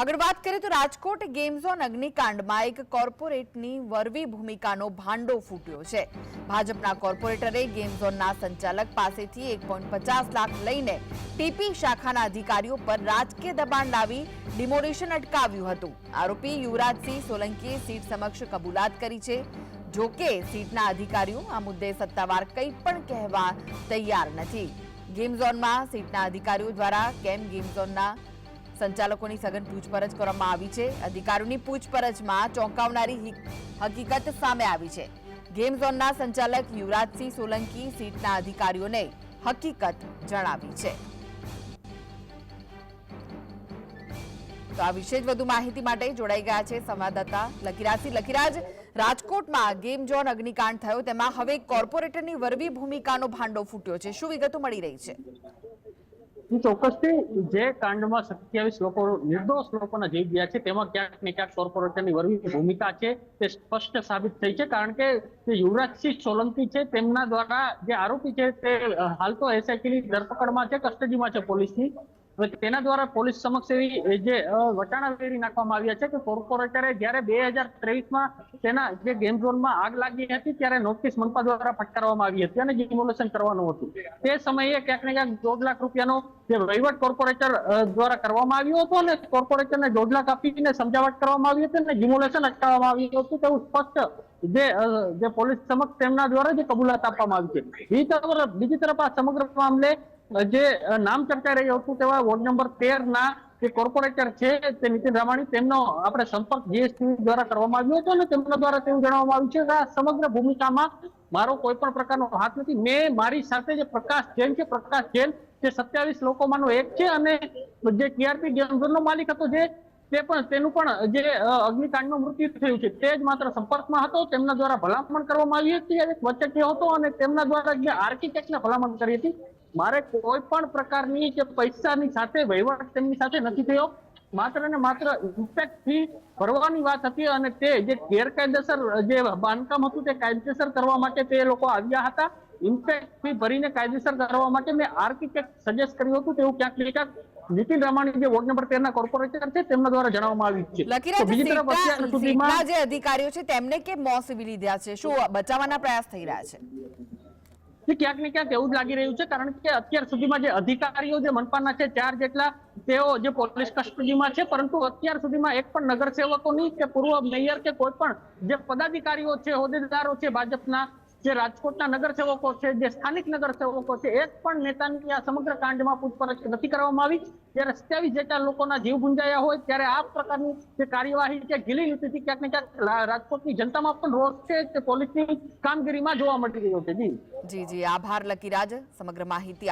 આગળ વાત કરીએ તો રાજકોટ ગેમ ઝોન અગ્નિકાંડમાં એક કોર્પોરેટની વરવી ભૂમિકાનો ભાંડો ફૂટ્યો છે. ભાજપના કોર્પોરેટરે ગેમ ઝોનના સંચાલક પાસેથી એક લાખ લઈને ટીપી શાખાના અધિકારીઓ પર રાજકીય દબાણ લાવી ડિમોલિશન અટકાવ્યું હતું. આરોપી યુવરાજસિંહ સોલંકીએ સીટ સમક્ષ કબૂલાત કરી છે. જોકે સીટના અધિકારીઓ આ મુદ્દે સત્તાવાર કંઈ પણ કહેવા તૈયાર નથી. ગેમ ઝોનમાં સીટના અધિકારીઓ દ્વારા કેમ ગેમ ઝોનના સંચાલકોની સઘન પૂછપરછ કરવામાં આવી છે. અધિકારીઓની પૂછપરછમાં ચોંકાવનારી હકીકત સામે આવી છે. ગેમ ઝોનના સંચાલક યુવરાજસિંહ સોલંકી સીટના અધિકારીઓને હકીકત જણાવી છે. તો આ વિશે જ વધુ માહિતી માટે જોડાઈ ગયા છે સંવાદદાતા લકીરાજસિંહ લકીરાજ, રાજકોટમાં ગેમ ઝોન અગ્નિકાંડ થયો. તેમાં હવે કોર્પોરેટરની વરવી ભૂમિકાનો ભાંડો ફૂટ્યો છે. શું વિગતો મળી રહી છે? જી, ચોક્કસથી જે કાંડમાં સત્યાવીસ લોકો નિર્દોષ લોકોના જીવ ગયા છે તેમાં ક્યાંક ને ક્યાંક કોર્પોરેટરની વરવી ભૂમિકા છે તે સ્પષ્ટ સાબિત થઈ છે કારણ કે જે યુવરાજસિંહ સોલંકી છે તેમના દ્વારા જે આરોપી છે તે હાલ તો એસઆઈટીની ધરપકડમાં છે કસ્ટડીમાં છે પોલીસની. તેના દ્વારા પોલીસ સમક્ષ એવી જે વટાણા વેરી નાખવામાં આવ્યા છે કે કોર્પોરેટરે જ્યારે બે હજાર ત્રેવીસમાં તેના જે ગેમ ઝોનમાં આગ લાગી હતી, ત્યારે નોટિસ મનપા દ્વારા ફટકારવામાં આવી હતી અને ડિમોલેશન કરવાનું હતું. તે સમયે ક્યાંક ને ક્યાંક દોઢ લાખ રૂપિયાનો જે વહીવટ કોર્પોરેટર દ્વારા કરવામાં આવ્યો હતો અને કોર્પોરેટરને દોઢ લાખ આપીને સમજાવટ કરવામાં આવી હતી અને ડિમોલેશન અટકાવવામાં આવ્યું હતું તેવું સ્પષ્ટ જે જે પોલીસ સમક્ષ તેમના દ્વારા જે કબૂલાત આપવામાં આવી છે. બીજી તરફ બીજી તરફ આ સમગ્ર મામલે જે નામ ચર્ચા રહ્યું હતું તેવા વોર્ડ નંબર તેર ના જે કોર્પોરેટર છે તે નીતિન રામાણી, તેમનો આપણે સંપર્ક જીએસટી દ્વારા કરવામાં આવ્યો હતો અને તેમના દ્વારા તેવું જણાવવામાં આવ્યું છે કે આ સમગ્ર ભૂમિકામાં મારો કોઈ પણ પ્રકારનો હાથ નથી. મેં મારી સાથે જે પ્રકાશ જૈન છે, પ્રકાશ જૈન, જે સત્યાવીસ લોકોમાંનો એક છે અને જે ટીઆરપી ગેમઝોનનો માલિક હતો જે, તે પણ, તેનું પણ જે અગ્નિકાંડનું મૃત્યુ થયું છે, તે જ માત્ર સંપર્કમાં હતો. તેમના દ્વારા ભલામણ કરવામાં આવી હતી વચ્ચે હતો અને તેમના દ્વારા જે આર્કિટેક્ટને ભલામણ કરી હતી મારે કોઈ પણ પ્રકારની કે પૈસાની સાથે વહીવટ તેમની સાથે નથી થયો. માત્ર ને માત્ર ઇમ્પેક્ટ ફી ભરવાની વાત હતી અને તે જે ગેરકાયદેસર જે બાંધકામ હતું તે કાયદેસર કરવા માટે તે લોકો આવ્યા હતા. ઇમ્પેક્ટ ફી ભરીને કાયદેસર કરવા માટે મેં આર્કિટેક્ટ સજેસ્ટ કર્યું હતું તેવું ક્યાંક ને ક્યાંક નીતિન રામાણી જે વોર્ડ નંબર તેર ના કોર્પોરેટર છે તેમના દ્વારા જણાવવામાં આવ્યું છે. જે અધિકારીઓ છે તેમને કેમ મોં લીધા છે? શું બચાવવાના પ્રયાસ થઈ રહ્યા છે? જે ક્યાંક ને ક્યાંક એવું જ લાગી રહ્યું છે, કારણ કે અત્યાર સુધીમાં જે અધિકારીઓ જે મનપાના છે, ચાર જેટલા તેઓ જે પોલીસ કસ્ટડીમાં છે, પરંતુ અત્યાર સુધીમાં એક પણ નગરસેવકોની કે પૂર્વ મેયર કે કોઈ પણ જે પદાધિકારીઓ છે, હોદ્દેદારો છે, ભાજપના જે રાજકોટના નગરસેવકો છે, જે સ્થાનિક નગરસેવકો છે એક પણ નેતાની આ સમગ્ર કાંડમાં પૂછપરછ નથી કરવામાં આવી. જ્યારે સત્યાવીસ જેટલા લોકોના જીવ ગુંજાયા હોય, ત્યારે આ પ્રકારની જે કાર્યવાહી છે, ગીલી નીતિથી ક્યાંક ને ક્યાંક રાજકોટની જનતામાં પણ રોષ છે તે પોલીસની કામગીરીમાં જોવા મળી રહ્યો છે. જી. જી આભાર લકીરાજ સમગ્ર માહિતી